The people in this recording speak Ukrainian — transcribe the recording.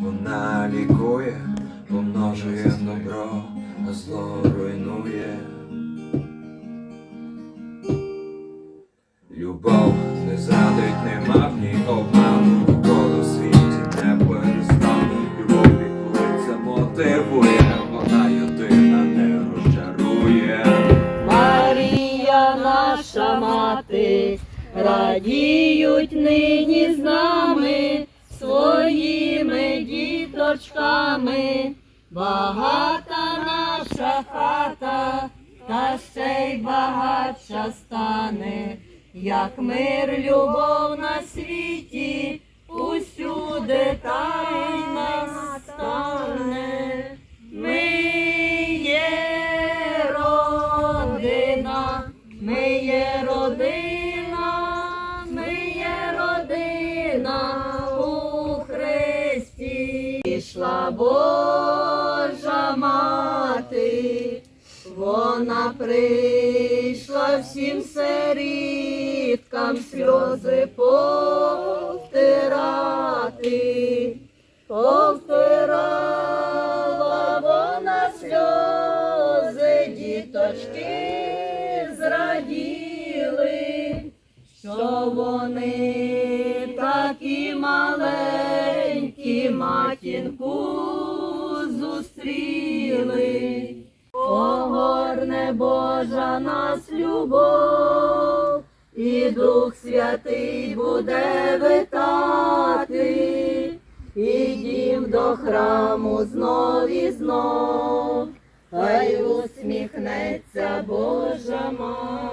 вона лікує, помножує добро, а зло руйнує. Любов не зрадить, нема в ній обману, в світі не перестане. Любов лікується, мотивує, вона єдина не розчарує. Марія наша мати, радіють нині з нами, діточками, багата наша хата, та ще й багатша стане, як мир, любов на світі, усюди та й настане. Ми є родина, ми є родина, ми є родина Пішла Божа мати, вона прийшла всім сиріткам сльози повтирати. Повтирала вона сльози, діточки зраділи, що вони такі маленькі матінку зустріли. Огорне Божа нас любов, і Дух Святий буде витати, і дім до храму знов і знов, хай усміхнеться Божа мати.